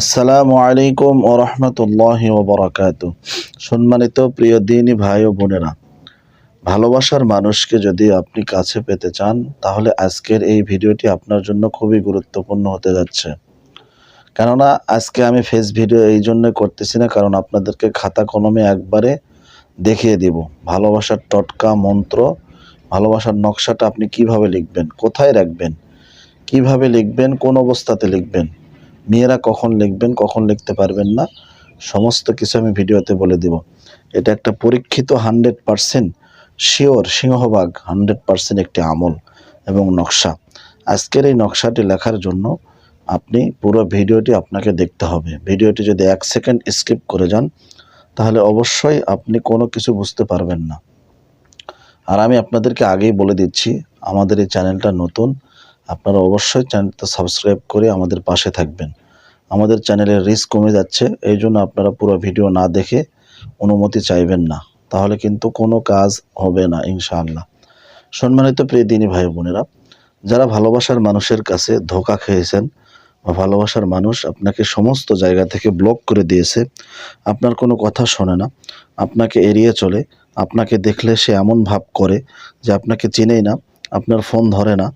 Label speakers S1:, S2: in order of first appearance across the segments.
S1: আসসালামু আলাইকুম ও রহমতুল্লাহ ওবরাকাত সম্মানিত প্রিয় দিনই ভাই ও বোনেরা ভালোবাসার মানুষকে যদি আপনি কাছে পেতে চান তাহলে আজকের এই ভিডিওটি আপনার জন্য খুবই গুরুত্বপূর্ণ হতে যাচ্ছে কেননা আজকে আমি ফেস ভিডিও এই জন্য করতেছি না কারণ আপনাদেরকে খাতা কলমে একবারে দেখিয়ে দিব ভালোবাসার টটকা মন্ত্র ভালোবাসার নকশাটা আপনি কিভাবে লিখবেন কোথায় রাখবেন কিভাবে লিখবেন কোন অবস্থাতে লিখবেন মেয়েরা কখন লিখবেন কখন লিখতে পারবেন না সমস্ত কিছু আমি ভিডিওতে বলে দিব এটা একটা পরীক্ষিত হান্ড্রেড পারসেন্ট শিওর সিংহবাগ হান্ড্রেড পারসেন্ট একটি আমল এবং নকশা আজকের এই নকশাটি লেখার জন্য আপনি পুরো ভিডিওটি আপনাকে দেখতে হবে ভিডিওটি যদি এক সেকেন্ড স্কিপ করে যান তাহলে অবশ্যই আপনি কোনো কিছু বুঝতে পারবেন না আর আমি আপনাদেরকে আগেই বলে দিচ্ছি আমাদের এই চ্যানেলটা নতুন আপনারা অবশ্যই চ্যানেলটা সাবস্ক্রাইব করে আমাদের পাশে থাকবেন আমাদের চ্যানেলের রিস্ক কমে যাচ্ছে এই জন্য আপনারা পুরো ভিডিও না দেখে অনুমতি চাইবেন না তাহলে কিন্তু কোনো কাজ হবে না ইনশাআল্লাহ সম্মানিত প্রিয় দিনী ভাই বোনেরা যারা ভালোবাসার মানুষের কাছে ধোকা খেয়েছেন বা ভালোবাসার মানুষ আপনাকে সমস্ত জায়গা থেকে ব্লক করে দিয়েছে আপনার কোনো কথা শোনে না আপনাকে এড়িয়ে চলে আপনাকে দেখলে সে এমন ভাব করে যে আপনাকে চিনেই না আপনার ফোন ধরে না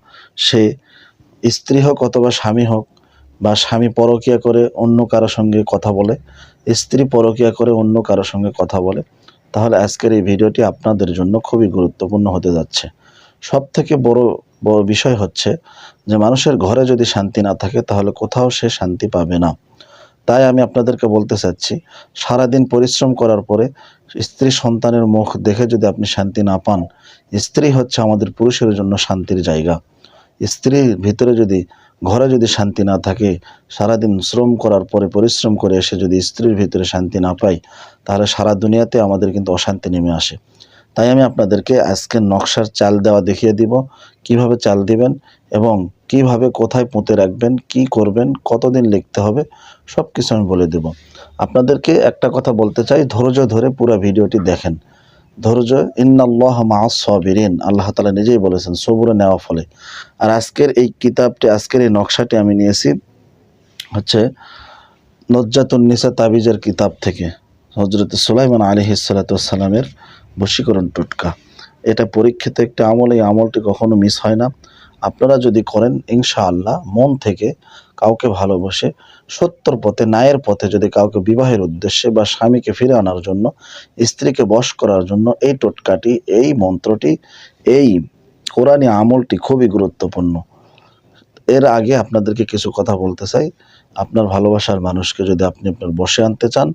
S1: সে স্ত্রী হোক অথবা স্বামী হোক বা স্বামী পরকিয়া করে অন্য কারো সঙ্গে কথা বলে স্ত্রী পরকিয়া করে অন্য কারো সঙ্গে কথা বলে তাহলে আজকের এই ভিডিওটি আপনাদের জন্য খুবই গুরুত্বপূর্ণ হতে যাচ্ছে সব থেকে বড় বড় বিষয় হচ্ছে যে মানুষের ঘরে যদি শান্তি না থাকে তাহলে কোথাও সে শান্তি পাবে না তাই আমি আপনাদেরকে বলতে চাচ্ছি সারাদিন পরিশ্রম করার পরে স্ত্রী সন্তানের মুখ দেখে যদি আপনি শান্তি না পান স্ত্রী হচ্ছে আমাদের পুরুষের জন্য শান্তির জায়গা স্ত্রীর ভিতরে যদি ঘরে যদি শান্তি না থাকে সারাদিন শ্রম করার পরে পরিশ্রম করে এসে যদি স্ত্রীর ভিতরে শান্তি না পাই তাহলে সারা দুনিয়াতে আমাদের কিন্তু অশান্তি নেমে আসে তাই আমি আপনাদেরকে আজকে নকশার চাল দেওয়া দেখিয়ে দিব কিভাবে চাল দিবেন এবং কিভাবে কোথায় পুঁতে রাখবেন কি করবেন কতদিন লিখতে হবে সব কিছু আমি বলে দেব আপনাদেরকে একটা কথা বলতে চাই ধৈর্য ধরে পুরো ভিডিওটি দেখেন ধৈর্য ইন্নাল্লাহ মাসবিরিন আল্লাহ তালা নিজেই বলেছেন সবুরে নেওয়া ফলে আর আজকের এই কিতাবটি আজকের এই নকশাটি আমি নিয়েছি হচ্ছে নজ্জাতুন নিসা তাবিজের কিতাব থেকে হজরত সুলাইমান আলী হিসালাতামের বশীকরণ টুটকা এটা পরীক্ষিত একটা আমল এই আমলটি কখনো মিস হয় না আপনারা যদি করেন ইনশাআল্লাহ মন থেকে কাউকে ভালোবাসে সত্যর পথে ন্যায়ের পথে যদি কাউকে বিবাহের উদ্দেশ্যে বা স্বামীকে ফিরে আনার জন্য স্ত্রীকে বশ করার জন্য এই টোটকাটি এই মন্ত্রটি এই কোরআনী আমলটি খুবই গুরুত্বপূর্ণ এর আগে আপনাদেরকে কিছু কথা বলতে চাই আপনার ভালোবাসার মানুষকে যদি আপনি আপনার বসে আনতে চান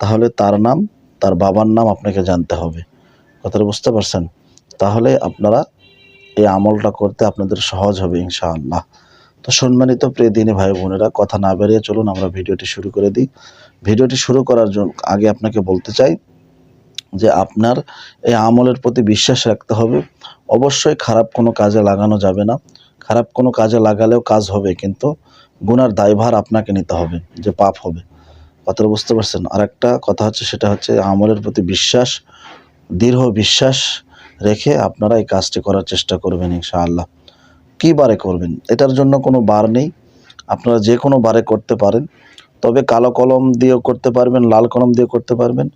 S1: তাহলে তার নাম তার বাবার নাম আপনাকে জানতে হবে কথাটা বুঝতে পারছেন তাহলে আপনারা এই আমলটা করতে আপনাদের সহজ হবে ইনশাআল্লাহ তো সম্মানিত প্রিয় দিনী ভাই বোনেরা কথা না বেরিয়ে চলুন আমরা ভিডিওটি শুরু করে দিই ভিডিওটি শুরু করার জন্য আগে আপনাকে বলতে চাই যে আপনার এই আমলের প্রতি বিশ্বাস রাখতে হবে অবশ্যই খারাপ কোনো কাজে লাগানো যাবে না খারাপ কোনো কাজে লাগালেও কাজ হবে কিন্তু গুনার দায়ভার আপনাকে নিতে হবে যে পাপ হবে কথাটা বুঝতে পারছেন আর একটা কথা হচ্ছে সেটা হচ্ছে আমলের প্রতি বিশ্বাস দৃঢ় বিশ্বাস রেখে আপনারা এই কাজটি করার চেষ্টা করবেন ইনশাআল্লাহ কী বারে করবেন এটার জন্য কোনো বার নেই আপনারা যে কোনো বারে করতে পারেন তবে কালো কলম দিয়েও করতে পারবেন লাল কলম দিয়ে করতে পারবেন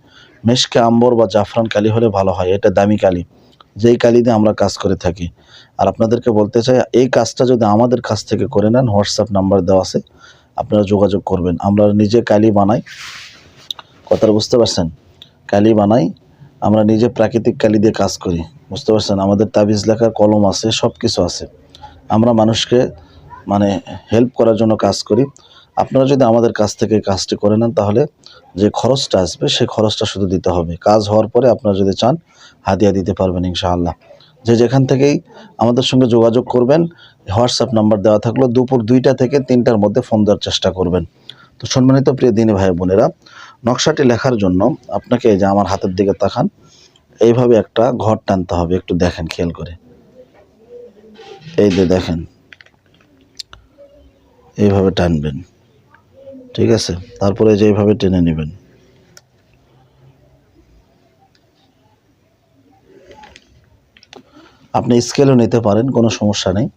S1: মেশকে আম্বর বা জাফরান কালি হলে ভালো হয় এটা দামি কালি যেই কালি দিয়ে আমরা কাজ করে থাকি আর আপনাদেরকে বলতে চাই এই কাজটা যদি আমাদের কাছ থেকে করে নেন হোয়াটসঅ্যাপ নাম্বার দেওয়া আছে আপনারা যোগাযোগ করবেন আমরা নিজে কালি বানাই কথাটা বুঝতে পারছেন কালি বানাই আমরা নিজে প্রাকৃতিক কালি দিয়ে কাজ করি বুঝতে পারছেন আমাদের তাবিজ লেখার কলম আছে সব কিছু আছে আমরা মানুষকে মানে হেল্প করার জন্য কাজ করি আপনারা যদি আমাদের কাছ থেকে কাজটি করে নেন তাহলে যে খরচটা আসবে সেই খরচটা শুধু দিতে হবে কাজ হওয়ার পরে আপনারা যদি চান হাতিয়া দিতে পারবেন ইনশাআল্লাহ যে যেখান থেকেই আমাদের সঙ্গে যোগাযোগ করবেন হোয়াটসঅ্যাপ নাম্বার দেওয়া থাকলো দুপুর দুইটা থেকে তিনটার মধ্যে ফোন দেওয়ার চেষ্টা করবেন তো সম্মানিত প্রিয় দিনী ভাই বোনেরা নকশাটি লেখার জন্য আপনাকে এই যে আমার হাতের দিকে তাকান এইভাবে একটা ঘর টানতে হবে একটু দেখেন খেয়াল করে এই যে দেখেন এইভাবে টানবেন ঠিক আছে তারপরে যে এইভাবে টেনে নেবেন আপনি স্কেলও নিতে পারেন কোনো সমস্যা নেই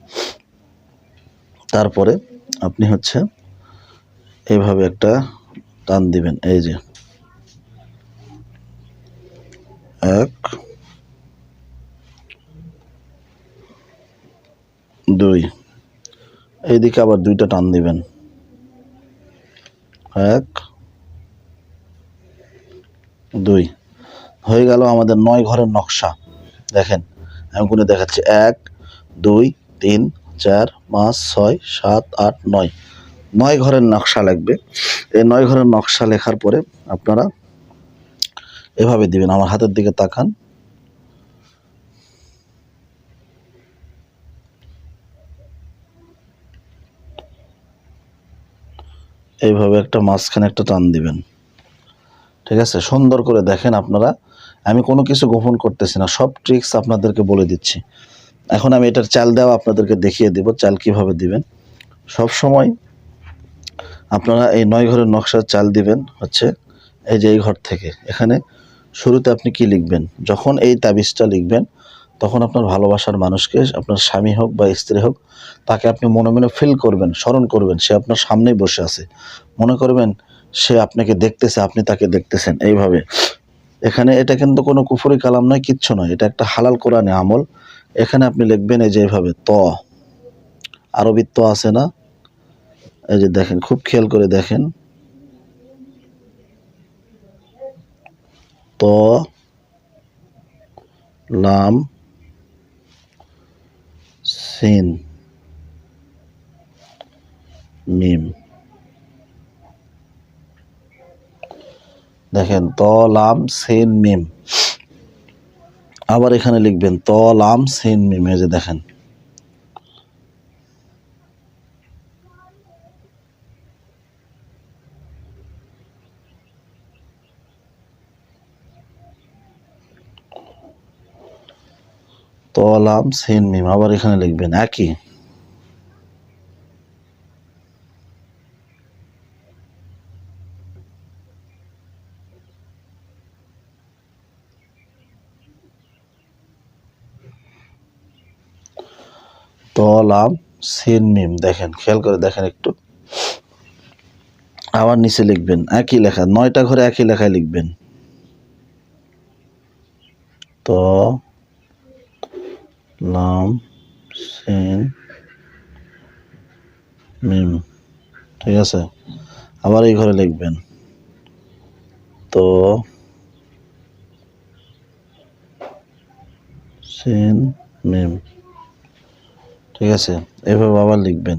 S1: তারপরে আপনি হচ্ছে এইভাবে একটা টান দিবেন এই যে এক দুই এইদিকে আবার দুইটা টান দিবেন এক দুই হয়ে গেল আমাদের নয় ঘরের নকশা দেখেন আমি কোনো দেখাচ্ছি এক দুই তিন চার পাঁচ ছয় সাত আট নয় নয় ঘরের নকশা লাগবে এই নয় ঘরের নকশা লেখার পরে আপনারা এভাবে দিবেন আমার হাতের দিকে তাকান এইভাবে একটা মাঝখানে একটা টান দিবেন ঠিক আছে সুন্দর করে দেখেন আপনারা আমি কোনো কিছু গোপন করতেছি না সব ট্রিক্স আপনাদেরকে বলে দিচ্ছি এখন আমি এটার চাল দেওয়া আপনাদেরকে দেখিয়ে দেব চাল কীভাবে দিবেন সব সময় আপনারা এই নয় ঘরের নকশার চাল দিবেন হচ্ছে এই যে এই ঘর থেকে এখানে শুরুতে আপনি কি লিখবেন যখন এই তাবিজটা লিখবেন তখন আপনার ভালোবাসার মানুষকে আপনার স্বামী হোক বা স্ত্রী হোক তাকে আপনি মনে মনে ফিল করবেন স্মরণ করবেন সে আপনার সামনেই বসে আছে মনে করবেন সে আপনাকে দেখতেছে আপনি তাকে দেখতেছেন এইভাবে এখানে এটা কিন্তু কোনো কুফুরি কালাম নয় কিচ্ছু নয় এটা একটা হালাল কোরআনে আমল এখানে আপনি লিখবেন এই যে এইভাবে ত আরবির ত আছে না এই যে দেখেন খুব খেয়াল করে দেখেন ত লাম সেন মিম দেখেন ত লাম সেন মিম আবার এখানে লিখবেন ত লাম সেন মিম এই যে দেখেন তলাম সেন মিম আবার এখানে লিখবেন একই তলাম সেন মিম দেখেন খেয়াল করে দেখেন একটু আবার নিচে লিখবেন একই লেখা নয়টা ঘরে একই লেখায় লিখবেন তো লাম সেন মিম ঠিক আছে আবার এই ঘরে লিখবেন তো সেন মিম ঠিক আছে এভাবে আবার লিখবেন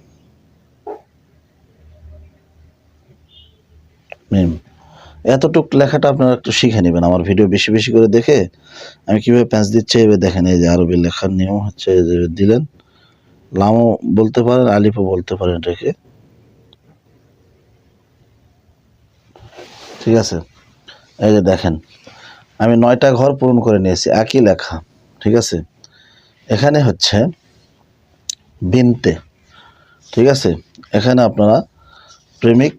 S1: এতটুক লেখাটা আপনারা একটু শিখে নেবেন আমার ভিডিও বেশি বেশি করে দেখে আমি কীভাবে প্যাঁচ দিচ্ছি এবার দেখেন এই যে আরবি লেখার নিয়ম হচ্ছে যে দিলেন লামও বলতে পারেন আলিফও বলতে পারেন এটাকে ঠিক আছে এই যে দেখেন আমি নয়টা ঘর পূরণ করে নিয়েছি একই লেখা ঠিক আছে এখানে হচ্ছে বিনতে ঠিক আছে এখানে আপনারা প্রেমিক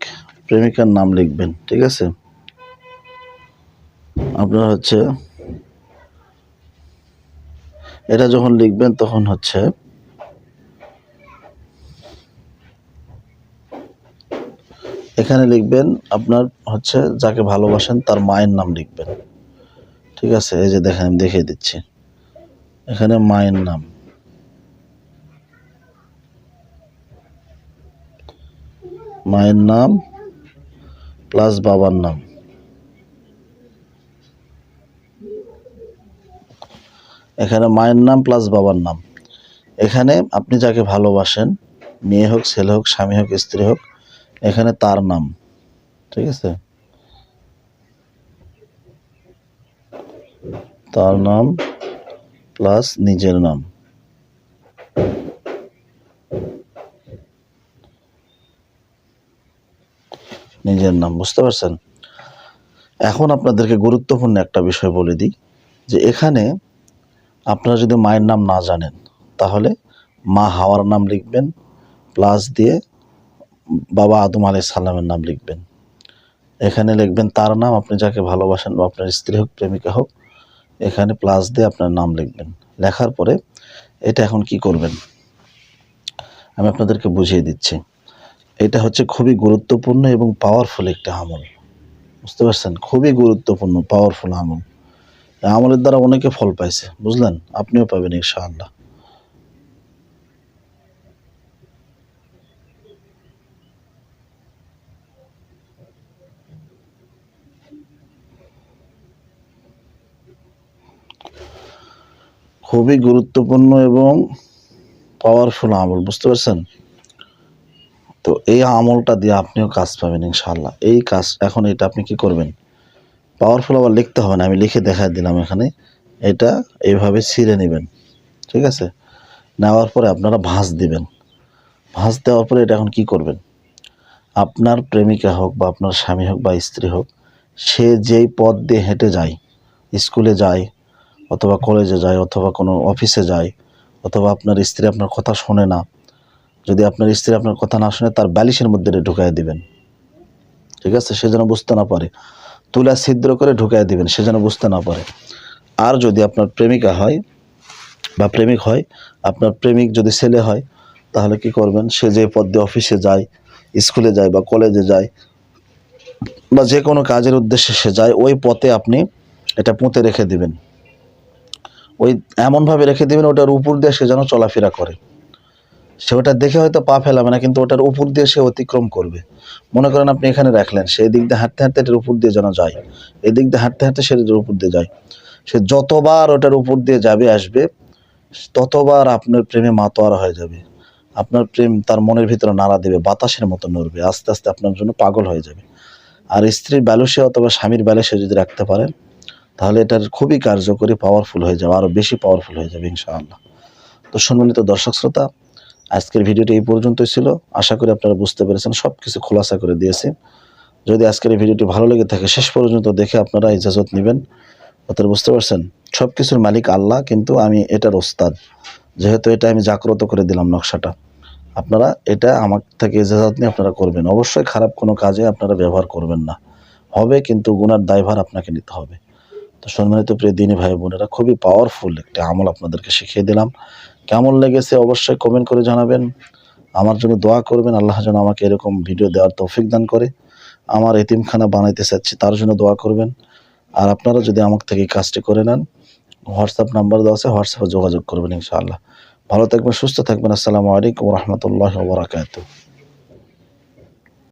S1: প্রেমিকার নাম লিখবেন ঠিক আছে আপনার হচ্ছে এটা যখন লিখবেন তখন হচ্ছে এখানে লিখবেন আপনার হচ্ছে যাকে ভালোবাসেন তার মায়ের নাম লিখবেন ঠিক আছে এই যে দেখেন আমি দেখিয়ে দিচ্ছি এখানে মায়ের নাম মায়ের নাম প্লাস বাবার নাম এখানে মায়ের নাম প্লাস বাবার নাম এখানে আপনি যাকে ভালোবাসেন মেয়ে হোক ছেলে হোক স্বামী হোক স্ত্রী হোক এখানে তার নাম ঠিক আছে তার নাম প্লাস নিজের নাম নিজের নাম বুঝতে পারছেন এখন আপনাদেরকে গুরুত্বপূর্ণ একটা বিষয় বলে দিই যে এখানে আপনারা যদি মায়ের নাম না জানেন তাহলে মা হাওয়ার নাম লিখবেন প্লাস দিয়ে বাবা আদম আলি সাল্লামের নাম লিখবেন এখানে লিখবেন তার নাম আপনি যাকে ভালোবাসেন বা আপনার স্ত্রী হোক প্রেমিকা হোক এখানে প্লাস দিয়ে আপনার নাম লিখবেন লেখার পরে এটা এখন কি করবেন আমি আপনাদেরকে বুঝিয়ে দিচ্ছি এটা হচ্ছে খুবই গুরুত্বপূর্ণ এবং পাওয়ারফুল একটা আমল বুঝতে পারছেন খুবই গুরুত্বপূর্ণ পাওয়ারফুল আমল আমলের দ্বারা অনেকে ফল পাইছে বুঝলেন আপনিও পাবেন ইনশাআল্লাহ খুবই গুরুত্বপূর্ণ এবং পাওয়ারফুল আমল বুঝতে পারছেন তো এই আমলটা দিয়ে আপনিও কাজ পাবেন ইনশাল্লাহ এই কাজ এখন এটা আপনি কি করবেন পাওয়ারফুল আবার লিখতে হবে না আমি লিখে দেখা দিলাম এখানে এটা এইভাবে ছিঁড়ে নেবেন ঠিক আছে নেওয়ার পরে আপনারা ভাঁজ দিবেন ভাঁজ দেওয়ার পরে এটা এখন কি করবেন আপনার প্রেমিকা হোক বা আপনার স্বামী হোক বা স্ত্রী হোক সে যেই পথ দিয়ে হেঁটে যায় স্কুলে যায় অথবা কলেজে যায় অথবা কোনো অফিসে যায় অথবা আপনার স্ত্রী আপনার কথা শোনে না যদি আপনার স্ত্রী আপনার কথা না শুনে তার বালিশের মধ্যে ঢুকাই দেবেন ঠিক আছে সে যেন বুঝতে না পারে তুলা ছিদ্র করে ঢুকাই দেবেন সে যেন বুঝতে না পারে আর যদি আপনার প্রেমিকা হয় বা প্রেমিক হয় আপনার প্রেমিক যদি ছেলে হয় তাহলে কি করবেন সে যে পদ্মে অফিসে যায় স্কুলে যায় বা কলেজে যায় বা যে কোনো কাজের উদ্দেশ্যে সে যায় ওই পথে আপনি এটা পুঁতে রেখে দিবেন ওই এমনভাবে রেখে দেবেন ওটার উপর দিয়ে সে যেন চলাফেরা করে সে ওটা দেখে হয়তো পা ফেলাবে না কিন্তু ওটার উপর দিয়ে সে অতিক্রম করবে মনে করেন আপনি এখানে রাখলেন সেই দিক দিয়ে হাঁটতে হাঁটতে এটার উপর দিয়ে যেন যায় এদিক দিয়ে হাঁটতে হাঁটতে সেটার উপর দিয়ে যায় সে যতবার ওটার উপর দিয়ে যাবে আসবে ততবার আপনার প্রেমে মাতোয়ারা হয়ে যাবে আপনার প্রেম তার মনের ভিতরে নাড়া দেবে বাতাসের মতো নড়বে আস্তে আস্তে আপনার জন্য পাগল হয়ে যাবে আর স্ত্রীর ব্যালসে অথবা স্বামীর ব্যালসে যদি রাখতে পারেন তাহলে এটার খুবই কার্যকরী পাওয়ারফুল হয়ে যাবে আরও বেশি পাওয়ারফুল হয়ে যাবে ইনশাআল্লাহ তো সম্মানিত দর্শক শ্রোতা আজকের ভিডিওটি এই পর্যন্তই ছিল আশা করি আপনারা বুঝতে পেরেছেন সব কিছু খোলাসা করে দিয়েছি যদি আজকের এই ভিডিওটি ভালো লেগে থাকে শেষ পর্যন্ত দেখে আপনারা ইজাজত নেবেন অর্থাৎ বুঝতে পারছেন সব কিছুর মালিক আল্লাহ কিন্তু আমি এটার ওস্তাদ যেহেতু এটা আমি জাগ্রত করে দিলাম নকশাটা আপনারা এটা আমার থেকে ইজাজত নিয়ে আপনারা করবেন অবশ্যই খারাপ কোনো কাজে আপনারা ব্যবহার করবেন না হবে কিন্তু গুনার দায়ভার আপনাকে নিতে হবে তো সম্মানিত প্রিয় দিনী ভাই বোনেরা খুবই পাওয়ারফুল একটা আমল আপনাদেরকে শিখিয়ে দিলাম কেমন লেগেছে অবশ্যই কমেন্ট করে জানাবেন আমার জন্য দোয়া করবেন আল্লাহ যেন আমাকে এরকম ভিডিও দেওয়ার তৌফিক দান করে আমার এতিমখানা বানাইতে চাচ্ছি তার জন্য দোয়া করবেন আর আপনারা যদি আমার থেকে কাজটি করে নেন হোয়াটসঅ্যাপ নাম্বার দেওয়া আছে হোয়াটসঅ্যাপে যোগাযোগ করবেন ইনশাআল্লাহ ভালো থাকবেন সুস্থ থাকবেন আসসালামু আলাইকুম রহমতুল্লাহ বরাকাতু